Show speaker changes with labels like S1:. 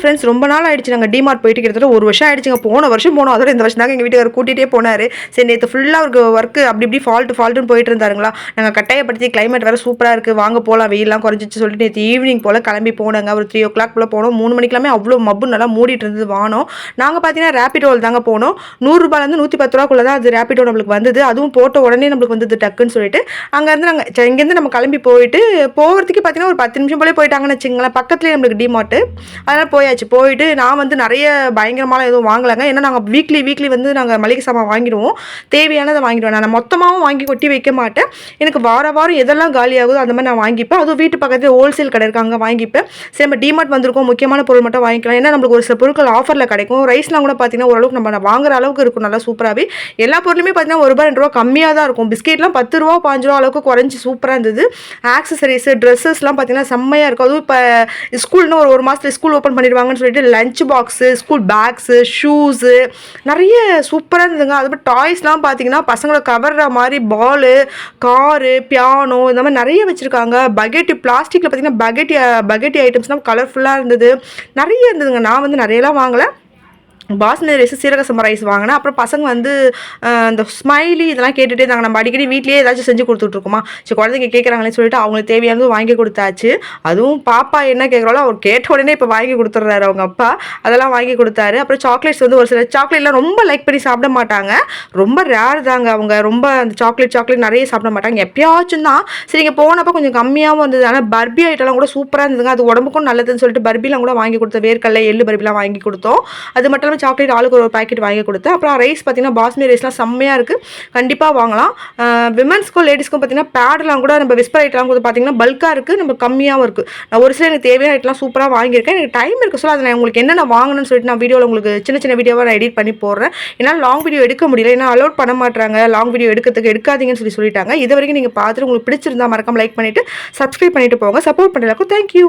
S1: Friends ரொம்ப நாள் ஆயிடுச்சு. நாங்கள் டிமார்ட் போயிட்டு கிட்டத்தட்ட ஒரு வருஷம் ஆயிடுச்சுங்க. போன வருஷம் போனோம் அதோட இந்த வருஷம் தாங்க எங்கள் வீட்டுக்காரர் கூட்டிகிட்டே போனார். சரி நேற்று ஃபுல்லாக அவருக்கு ஒர்க்கு அப்படி இப்படி ஃபால்ட்டு ஃபால்ட்டுன்னு போயிட்டு இருந்தாருங்களா? நாங்கள் கட்டாயப்படுத்தி கிளைமேட் வேறு சூப்பராக இருக்குது வாங்க போகலாம் வெயிலாம் குறைஞ்சிச்சு சொல்லிட்டு நேற்று ஈவினிங் போல் கிளம்பி போனாங்க. ஒரு த்ரீ ஓ கிளாக் போல் போனோம். மூணு மணிக்கெல்லாமே அவ்வளோ மப்பு நல்லா மூடிட்டு இருந்தது வானோம். நாங்கள் பார்த்தீங்கன்னா ரேப்பிடோவில் தாங்க போனோம். நூறுரூபாலேருந்து நூற்றி பத்து ரூபாக்குள்ள தான் அது ரேப்பிடோ நம்மளுக்கு வந்தது. அதுவும் போட்ட உடனே நம்மளுக்கு வந்தது டக்குன்னு சொல்லிட்டு அங்கேருந்து நாங்கள் இங்கேருந்து நம்ம கிளம்பி போயிட்டு போகிறதுக்கு பார்த்தீங்கன்னா ஒரு பத்து நிமிஷம் போலே போயிட்டாங்கன்னு வச்சுங்களேன் பக்கத்துலேயே நம்மளுக்கு டிமார்ட்டு அதனால் போய் போயாச்சு. போயிட்டு நான் வந்து நிறைய பயங்கரமாலாம் எதுவும் வாங்கலைங்க. ஏன்னா நாங்கள் வீக்லி வீக்லி வந்து நாங்கள் மளிகை சாமான் வாங்கிடுவோம். தேவையானதை வாங்கிடுவேன். நான் மொத்தமாகவும் வாங்கி கொட்டி வைக்க மாட்டேன். எனக்கு வார வாரம் எதெல்லாம் காலியாகுதோ அந்த மாதிரி நான் வாங்கிப்பேன். அதுவும் வீட்டு பக்கத்தில் ஹோல்சேல் கடை இருக்கு அங்கே வாங்கிப்பேன். சரி நம்ம டிமார்ட் வந்திருக்கோம். முக்கியமான பொருள் மட்டும் வாங்கிக்கலாம். ஏன்னா நம்மளுக்கு ஒரு சில பொருட்கள் ஆஃபரில் கிடைக்கும். ரைஸ்லாம் கூட பார்த்தீங்கன்னா ஓரளவுக்கு நம்ம வாங்குற அளவுக்கு இருக்கும். நல்லா சூப்பராகவே எல்லா பொருளுமே பார்த்தீங்கன்னா ஒரு ரூபாய் ரெண்டு ரூபா கம்மியாக தான் இருக்கும். பிஸ்கெட்லாம் பத்து ரூபா பாஞ்சு ரூபா அளவுக்கு குறைஞ்சி சூப்பராக இருந்தது. ஆக்சசரிஸ் ட்ரெஸ்ஸஸ்லாம் பார்த்தீங்கன்னா செம்மையாக இருக்கும். அதுவும் இப்போ ஸ்கூல்னு ஒரு ஒரு மாதத்தில் ஸ்கூல் ஓப்பன் பண்ணிடுவாங்கன்னு சொல்லிட்டு lunch box school bags shoes நிறைய சூப்பராக இருந்ததுங்க. அது டாய்ஸ்லாம் பார்த்தீங்கன்னா பசங்களை கவர்ற மாதிரி பாலு காரு பியானோ இந்த மாதிரி நிறைய வச்சுருக்காங்க. பக்கெட்டு பிளாஸ்டிக்கில் பார்த்தீங்கன்னா பக்கெட் பக்கெட்டி ஐட்டம்ஸ்லாம் கலர்ஃபுல்லாக இருந்தது. நிறைய இருந்ததுங்க. நான் வந்து நிறையலாம் வாங்கலை. பாஸ்மதி ரைஸ் சீரக சம்பா ரைஸ் வாங்கினேன் அப்புறம் பசங்க வந்து அந்த இந்த ஸ்மைலி இதெல்லாம் கேட்டுகிட்டே இருந்தாங்க. நம்ம அடிக்கடி வீட்லேயே ஏதாச்சும் செஞ்சு கொடுத்துட்ருக்கோமா? சரி குழந்தைங்க கேட்குறாங்களேன்னு சொல்லிட்டு அவங்களுக்கு தேவையானது வாங்கி கொடுத்தாச்சு. அதுவும் பாப்பா என்ன கேட்குறாலோ அவர் கேட்ட உடனே இப்போ வாங்கி கொடுத்துட்றாரு அவங்க அப்பா. அதெல்லாம் வாங்கி கொடுத்தாரு. அப்புறம் சாக்லேட்ஸ் வந்து ஒரு சில சாக்லேட்லாம் ரொம்ப லைக் பண்ணி சாப்பிட மாட்டாங்க. ரொம்ப ரேர் தாங்க அவங்க. ரொம்ப அந்த சாக்லேட் சாக்லேட் நிறைய சாப்பிட மாட்டாங்க. எப்பயாச்சும் தான். சரி இங்கே போனப்போ கொஞ்சம் கம்மியாகவும் இருந்தது ஆனால் பர்பி ஐட்டம்லாம் கூட சூப்பராக இருந்ததுங்க. அது உடம்புக்கும் நல்லதுன்னு சொல்லிட்டு பர்பிலாம் கூட வாங்கி கொடுத்தோம். வேர்க்கடலை எள்ளு பர்பிலாம் வாங்கி கொடுத்தோம். அது மட்டும் இல்லாமல் சாக்லேட் ஆளுக்கு ஒரு பாக்கெட் வாங்கி கொடுத்தேன் அப்புறம் ரைஸ் பார்த்தீங்கன்னா பாஸ்மதி ரைஸ்லாம் செம்மையாக இருக்குது கண்டிப்பாக வாங்கலாம். விமன்ஸ்க்கும் லேடிஸ்க்கும் பார்த்தீங்கன்னா பேடெலாம் கூட நம்ம விஸ்பர் ஐட்டெலாம் கூட பார்த்தீங்கன்னா பல்காக இருக்குது நம்ம கம்மியாகவும் இருக்குது நான் ஒரு சில எனக்கு தேவையான ஐட்டெலாம் சூப்பராக வாங்கியிருக்கேன். எனக்கு டைம் இருக்குது சொல்ல அதை நான் உங்களுக்கு என்னென்ன வாங்கணும்னு சொல்லிட்டு நான் வீடியோவில் உங்களுக்கு சின்ன சின்ன வீடியோவாக நான் எடிட் பண்ணி போடுறேன். ஏன்னா லாங் வீடியோ எடுக்க முடியல ஏன்னா அலோட் பண்ண மாட்டாங்க லாங் வீடியோ எடுக்கிறதுக்கு எடுக்காதீங்கன்னு சொல்லி சொல்லிட்டாங்க. இது வரைக்கும் நீங்கள் பார்த்துட்டு உங்களுக்கு பிடிச்சிருந்தா மறக்காம லைக் பண்ணிவிட்டு சப்ஸ்கிரைப் பண்ணிவிட்டு போங்க. சப்போர்ட் பண்ணுறதுக்கும் தேங்க்யூ